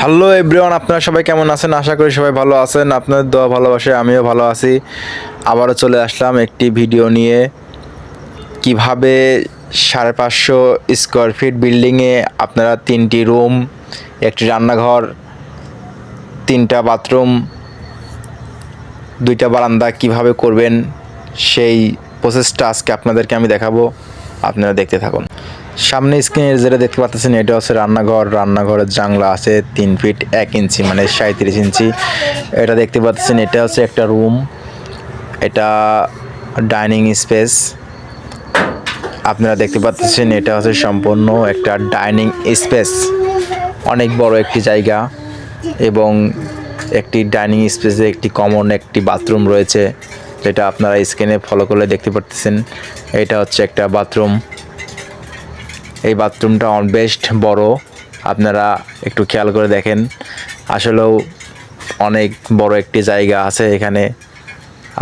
Hello everyone আপনারা সবাই কেমন আছেন? আশা করি সবাই ভালো আছেন। আপনাদের দোয়া ভালোবাসে আমিও ভালো আছি। আবারও চলে আসলাম একটি ভিডিও নিয়ে। কীভাবে সাড়ে পাঁচশো স্কোয়ার ফিট বিল্ডিংয়ে আপনারা তিনটি রুম একটি রান্নাঘর, তিনটা বাথরুম দুইটা বারান্দা কীভাবে করবেন, সেই প্রসেসটা আজকে আপনাদেরকে আমি দেখাবো। আপনারা দেখতে থাকুন। সামনে স্ক্রিনে যেটা দেখতে পাচ্ছেন, এটা হচ্ছে রান্নাঘর। রান্নাঘরের জানলা আছে তিন ফিট এক ইঞ্চি মানে সাঁত্রিশ ইঞ্চি এটা দেখতে পাচ্ছেন, এটা হচ্ছে একটা রুম এটা ডাইনিং স্পেস আপনারা দেখতে পাচ্ছেন, এটা হচ্ছে সম্পূর্ণ একটা ডাইনিং স্পেস অনেক বড় একটি জায়গা এবং একটি ডাইনিং স্পেসে একটি কমন একটি বাথরুম রয়েছে। যেটা আপনারা স্ক্রিনে ফলো করলে দেখতে পারতেছেন। এটা হচ্ছে একটা বাথরুম এই বাথরুমটা অন বেস্ট বড়। আপনারা একটু খেয়াল করে দেখেন। আসলেও অনেক বড় একটি জায়গা আছে এখানে।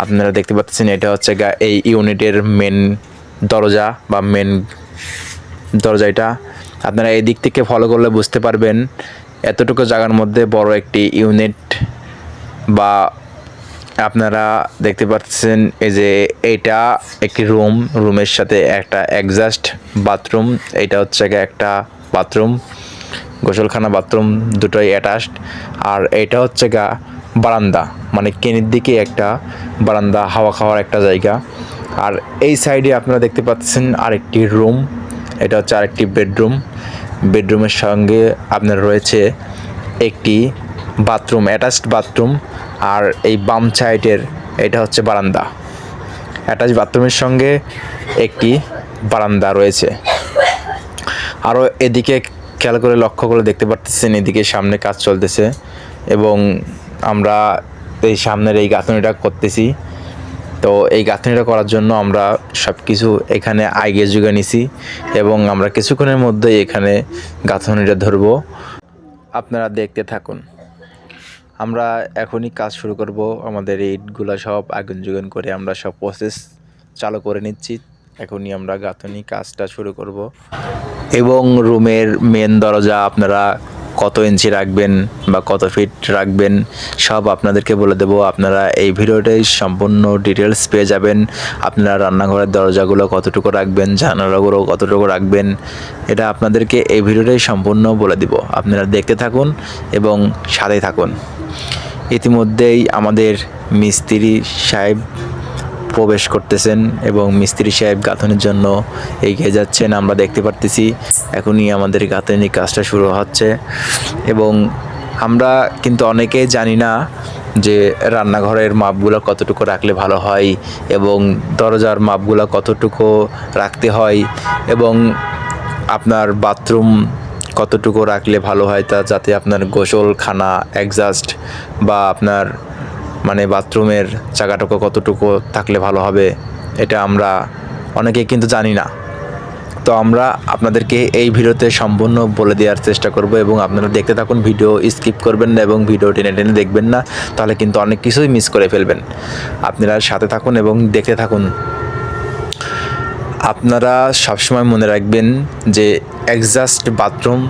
আপনারা দেখতে পাচ্ছেন, এটা হচ্ছে এই ইউনিটের মেন দরজা বা মেন দরজা এটা। আপনারা এই দিক থেকে ফলো করলে বুঝতে পারবেন, এতটুকু জায়গার মধ্যে বড় একটি ইউনিট বা আপনারা দেখতে পাচ্ছেন এই যে এটা একটি রুম, রুমের সাথে একটা একজাস্ট বাথরুম এইটা হচ্ছে একটা বাথরুম গোসলখানা বাথরুম দুটোই অ্যাটাচড আর এটা হচ্ছে গা বারান্দা মানে কেনির দিকে একটা বারান্দা, হাওয়া খাওয়ার একটা জায়গা। আর এই সাইডে আপনারা দেখতে পাচ্ছেন আরেকটি রুম এটা হচ্ছে আরেকটি বেডরুম বেডরুমের সঙ্গে আপনার রয়েছে একটি বাথরুম অ্যাটাচড বাথরুম আর এই বাম সাইডের এটা হচ্ছে বারান্দা। অ্যাটাচ বাথরুমের সঙ্গে একটি বারান্দা রয়েছে। আরও এদিকে খেয়াল করে লক্ষ্য করে দেখতে পারতেছেন, এদিকে সামনে কাজ চলতেছে এবং আমরা এই সামনের এই গাঁথনিটা করতেছি। তো এই গাঁথনিটা করার জন্য আমরা সব কিছু এখানে আগে যুগে নিছি এবং আমরা কিছুক্ষণের মধ্যেই এখানে গাঁথনিটা ধরবো। আপনারা দেখতে থাকুন। আমরা এখনই কাজ শুরু করব। আমাদের ইটগুলো সব আগুন জুগুন করে আমরা সব প্রসেস চালু করে নিচ্ছি। এখনই আমরা গাঁথনি কাজটা শুরু করব। এবং রুমের মেন দরজা আপনারা কত ইঞ্চি রাখবেন বা কত ফিট রাখবেন, সব আপনাদেরকে বলে দেবো। আপনারা এই ভিডিওটাই সম্পূর্ণ ডিটেলস পেয়ে যাবেন। আপনারা রান্নাঘরের দরজাগুলো কতটুকু রাখবেন, জানালাগুলো কতটুকু রাখবেন, এটা আপনাদেরকে এই ভিডিওটাই সম্পূর্ণ বলে দিব। আপনারা দেখতে থাকুন এবং সাথে থাকুন। ইতিমধ্যেই আমাদের মিস্ত্রি সাহেব প্রবেশ করতেছেন এবং মিস্ত্রি সাহেব গাঁথনের জন্য এগিয়ে যাচ্ছেন। আমরা দেখতে পারতেছি এখনই আমাদের গাঁথনি কাজটা শুরু হচ্ছে এবং আমরা কিন্তু অনেকেই জানি না যে রান্নাঘরের মাপগুলো কতটুকু রাখলে ভালো হয় এবং দরজার মাপগুলো কতটুকু রাখতে হয় এবং আপনার বাথরুম কতটুকু রাখলে ভালো হয় তা যাতে আপনার গোসলখানা অ্যাডজাস্ট বা আপনার মানে বাথরুমের জায়গাটুকু কতটুকু থাকলে ভালো হবে, এটা আমরা অনেকেই কিন্তু জানি না। তো আমরা আপনাদেরকে এই ভিডিওতে সম্পূর্ণ বলে দেওয়ার চেষ্টা করব এবং আপনারা দেখতে থাকুন, ভিডিও স্কিপ করবেন না এবং ভিডিও টেনে টেনে দেখবেন না, তাহলে কিন্তু অনেক কিছুই মিস করে ফেলবেন। আপনারা সাথে থাকুন এবং দেখতে থাকুন। আপনারা সবসময় মনে রাখবেন যে একজাস্ট বাথরুম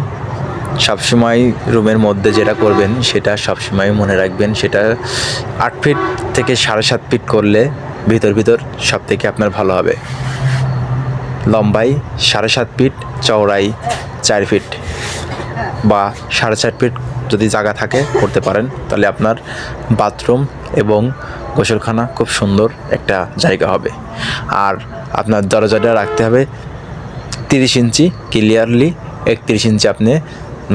সবসময় রুমের মধ্যে যেটা করবেন সেটা সবসময় মনে রাখবেন। সেটা আট ফিট থেকে সাড়ে সাত ফিট করলে ভিতর ভিতর সব থেকে আপনার ভালো হবে। লম্বাই সাড়ে সাত ফিট চওড়াই চার ফিট বা সাড়ে চার ফিট যদি জায়গা থাকে, করতে পারেন। তাহলে আপনার বাথরুম এবং গোসলখানা খুব সুন্দর একটা জায়গা হবে। আর আপনার দরজাটা রাখতে হবে তিরিশ ইঞ্চি, ক্লিয়ারলি একত্রিশ ইঞ্চি আপনি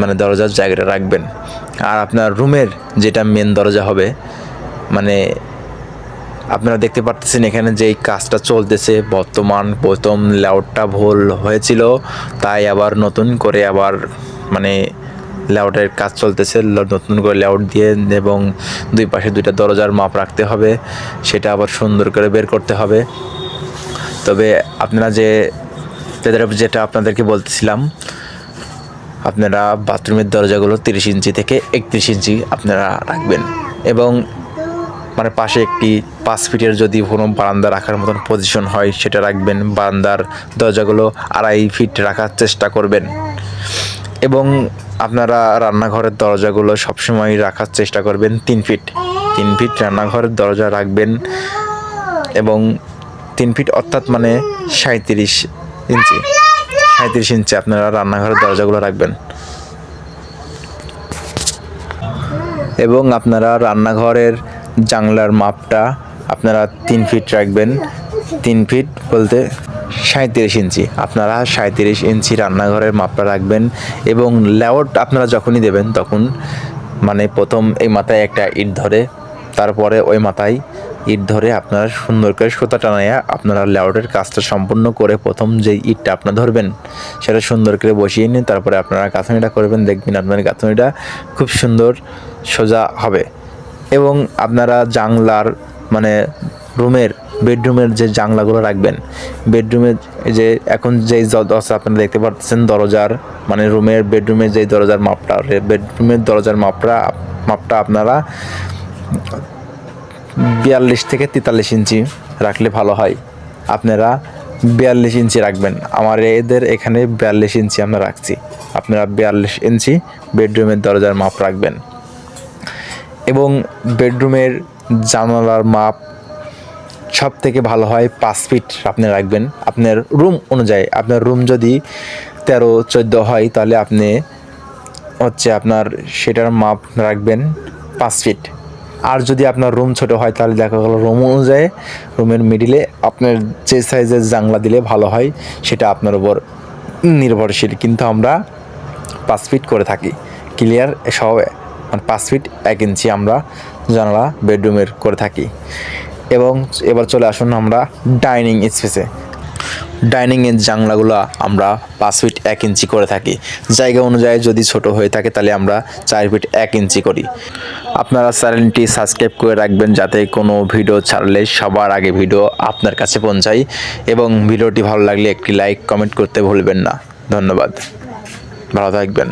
মানে দরজার জায়গাটা রাখবেন। আর আপনার রুমের যেটা মেন দরজা হবে মানে আপনারা দেখতে পারতেছেন এখানে যেই কাজটা চলতেছে। বর্তমান প্রথম লেআউটটা ভুল হয়েছিল, তাই আবার নতুন করে আবার মানে লেআউটের কাজ চলতেছে নতুন করে লেআউট দিয়ে এবং দুই পাশে দুইটা দরজার মাপ রাখতে হবে, সেটা আবার সুন্দর করে বের করতে হবে। তবে আপনারা যে যেটা- যেটা আপনাদেরকে বলতেছিলাম, আপনারা বাথরুমের দরজাগুলো তিরিশ ইঞ্চি থেকে একত্রিশ ইঞ্চি আপনারা রাখবেন এবং মানে পাশে একটি পাঁচ ফিটের যদি কোনো বারান্দা রাখার মতন পজিশন হয়, সেটা রাখবেন। বারান্দার দরজাগুলো আড়াই ফিট রাখার চেষ্টা করবেন। এবং আপনারা রান্নাঘরের দরজাগুলো সবসময় রাখার চেষ্টা করবেন তিন ফিট। তিন ফিট রান্নাঘরের দরজা রাখবেন এবং তিন ফিট অর্থাৎ মানে সাঁত্রিশ ইঞ্চি। সাঁত্রিশ ইঞ্চি আপনারা রান্নাঘরের দরজাগুলো রাখবেন। এবং আপনারা রান্নাঘরের জানলার মাপটা আপনারা তিন ফিট রাখবেন। তিন ফিট বলতে সাঁত্রিশ ইঞ্চি। আপনারা সাঁত্রিশ ইঞ্চি রান্নাঘরের মাপটা রাখবেন এবং লেআউট আপনারা যখনই দেবেন তখন মানে প্রথম এই মাথায় একটা ইট ধরে, তারপরে ওই মাথায় ইট ধরে আপনারা সুন্দর করে সুতা টানাইয়া আপনারা লেআউটের কাজটা সম্পূর্ণ করে প্রথম যে ইটটা আপনারা ধরবেন, সেটা সুন্দর করে বসিয়ে নিন তারপরে আপনারা গাঁথনিটা করবেন, দেখবেন আপনার গাঁথনিটা খুব সুন্দর সোজা হবে। এবং আপনারা জানলার মানে রুমের বেডরুমের যে জানলাগুলো রাখবেন, বেডরুমের এই যে এখন যেই দরজা আপনারা দেখতে পাচ্ছেন, দরজার মানে রুমের বেডরুমের যেই দরজার মাপটা বেডরুমের দরজার মাপটা মাপটা আপনারা বিয়াল্লিশ থেকে তেতাল্লিশ ইঞ্চি রাখলে ভালো হয়। আপনারা বিয়াল্লিশ ইঞ্চি রাখবেন। আমার এদের এখানে বিয়াল্লিশ ইঞ্চি আমরা রাখছি। আপনারা বিয়াল্লিশ ইঞ্চি বেডরুমের দরজার মাপ রাখবেন। এবং বেডরুমের জানালার মাপ সব থেকে ভালো হয় পাঁচ ফিট আপনি রাখবেন। আপনার রুম অনুযায়ী, আপনার রুম যদি তেরো, চোদ্দ হয়, তাহলে আপনি হচ্ছে আপনার সেটার মাপ রাখবেন পাঁচ ফিট। আর যদি আপনার রুম ছোট হয়, তাহলে দেখা গেলো রুম অনুযায়ী, রুমের মিডিলে আপনার যে সাইজের জানলা দিলে ভালো হয়, সেটা আপনার উপর নির্ভরশীল। কিন্তু আমরা পাঁচ ফিট করে থাকি। ক্লিয়ার সব মানে পাঁচ ফিট এক ইঞ্চি আমরা জানলা বেডরুমের করে থাকি। এবং এবার চলে আসুন আমরা ডাইনিং স্পেসে ডাইনিংয়ের জানলাগুলো আমরা পাঁচ ফিট এক ইঞ্চি করে থাকি। জায়গা অনুযায়ী যদি ছোট হয়ে থাকে তাহলে আমরা চার ফিট এক ইঞ্চি করি। আপনারা চ্যানেলটি সাবস্ক্রাইব করে রাখবেন যাতে কোনো ভিডিও ছাড়লে সবার আগে ভিডিও আপনার কাছে পৌঁছায় এবং ভিডিওটি ভালো লাগলে একটি লাইক কমেন্ট করতে ভুলবেন না। ধন্যবাদ। ভালো থাকবেন।